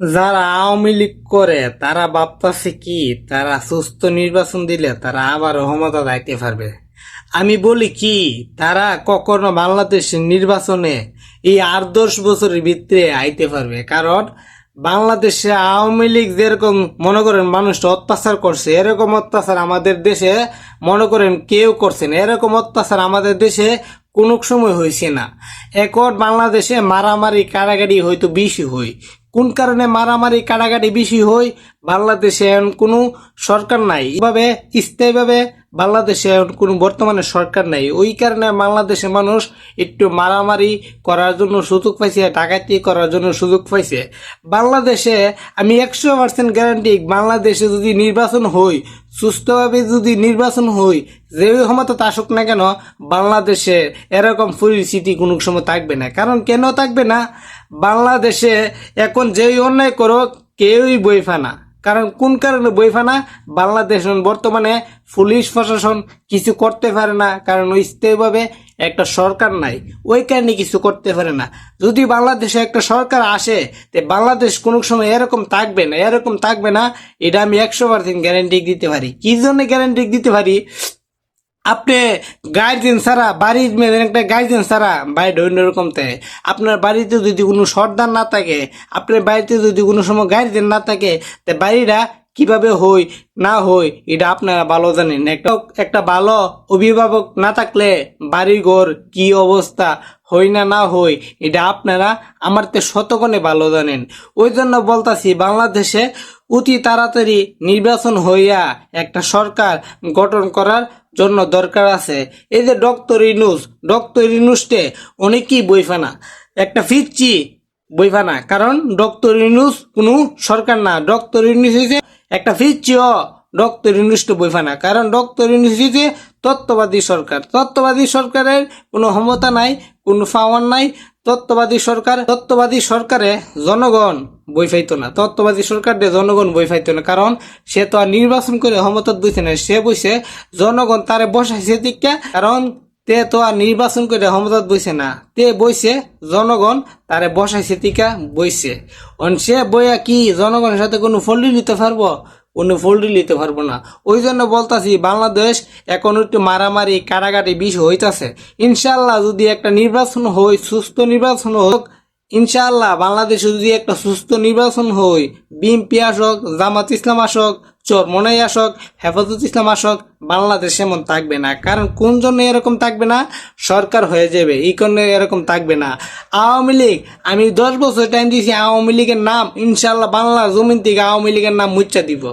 যারা আওয়ামী লীগ করে, তারা ভাবতাছে কি, তারা সুস্থ নির্বাচন দিলে তারা আবার ক্ষমতা দাইতে পারবে। আমি বলি কি, তারা কখনো বাংলাদেশের নির্বাচনে এই আট দশ বছরের ভিতরে আইতে পারবে। কারণ বাংলাদেশে আওয়ামী লীগ যেরকম, মনে করেন মানুষটা অত্যাচার করছে, এরকম অত্যাচার আমাদের দেশে মনে করেন কেউ করছে না। এরকম অত্যাচার আমাদের দেশে কোনো সময় হয়েছে না। এখন বাংলাদেশে মারামারি, কারাগারি হয়তো বেশি হয়। কোন কারণে মারামারি কারাগারি বেশি হয় বাংলাদেশে এখন কোনো সরকার নাই। এভাবে, স্থায়ীভাবে বাংলাদেশে এখন কোনো বর্তমানে সরকার নাই। ওই কারণে বাংলাদেশে মানুষ একটু মারামারি করার জন্য সুযোগ পাইছে, ডাকাতি করার জন্য সুযোগ পাইছে। বাংলাদেশে আমি একশো পার্সেন্ট গ্যারান্টি বাংলাদেশে যদি নির্বাচন হই সুস্থভাবে যদি নির্বাচন হই যে ক্ষমতা আসুক না কেন, বাংলাদেশে এরকম পরিস্থিতি কোনো সময় থাকবে না। কারণ কেন থাকবে না? বাংলাদেশে এখন যেই অন্যায় করো কেউই বই ফানা। কারণ কোন কারণে বই ফানা? বাংলাদেশ বর্তমানে পুলিশ প্রশাসন কিছু করতে পারে না, কারণ ওই স্থায়ীভাবে একটা সরকার নাই। ওই কারণে কিছু করতে পারে না। যদি বাংলাদেশে একটা সরকার আসে, তে বাংলাদেশ কোনো সময় এরকম থাকবে না, এরকম থাকবে না, এটা আমি একশো পার্সেন্ট গ্যারেন্টি দিতে পারি। কি জন্য গ্যারেন্টি দিতে পারি? আপনি গার্জেন ছাড়া, বাড়ির মেয়ে একটা গার্জেন ছাড়া বাইরে অন্যরকম থাকে আপনার বাড়িতে যদি কোনো সর্দার না থাকে, আপনার বাড়িতে যদি কোনো সময় গার্জেন না থাকে, তা বাড়িটা কীভাবে হই, না হই, এটা আপনারা ভালো জানেন। একটা একটা ভালো অভিভাবক না থাকলে বাড়িঘর কি অবস্থা? হই না না হই, এটা আপনারা আমার তে শতকণে ভালো জানেন। ওই জন্য বলতাছি, বাংলাদেশে অতি তাড়াতাড়ি নির্বাচন হইয়া একটা সরকার গঠন করার জন্য দরকার আছে। এই যে ডক্টর ইনুস, ডক্টর ইনুসটে অনেকই বইফানা একটা ফিরছি বইফানা কারণ ডক্টর ইনুস কোনো সরকার না। ডক্টর ইনুস হয়েছে একটা ফিরছিও ডক্টর ইনুসটে বইফানা কারণ ডক্টর ইনুস হয়েছে তত্ত্ববাদী সরকার। তত্ত্ববাদী সরকারের কোনো ক্ষমতা নাই, কোনো পাওয়ার নাই। তত্ত্ববাদী সরকার, তত্ত্ববাদী সরকারে জনগণ বই পাইতো না। তত্ত্ববাদী সরকার দিয়ে জনগণ বই পাইতো না। কারণ সে তো আর নির্বাচন করে ক্ষমতা বইছে না। সে বইছে, জনগণ তারে বসাইছে দিকা কারণ তে তো আর নির্বাচন করে ক্ষমতা বইছে না। তে বইছে, জনগণ তারে বসাইছে টিকা বইছে। অন সে বইয়া কি জনগণের সাথে কোনো ফল্লি নিতে পারব? কোনো ফল্ডি নিতে পারব না। ওই জন্য বলতাছি, বাংলাদেশ এখন একটু মারামারি, কারাগারি বিষ হইতাছে। ইনশাল্লাহ যদি একটা নির্বাচন হই, সুস্থ নির্বাচন হোক ইনশাল্লাহ বাংলাদেশে যদি একটা সুস্থ নির্বাচন হয় বিএমপি আসক, জামাত ইসলাম আসক চরমনাই আসক, হেফাজত ইসলাম আসক, বাংলাদেশ এমন থাকবে না। কারণ কোন জন্য এরকম থাকবে না? সরকার হয়ে যাবে, এই কারণে এরকম থাকবে না। আওয়ামী লীগ, আমি দশ বছর টাইম দিয়েছি, আওয়ামী লীগের নাম ইনশাল্লাহ বাংলা জমিন থেকে আওয়ামী লীগের নাম মুচ্ছা দিব।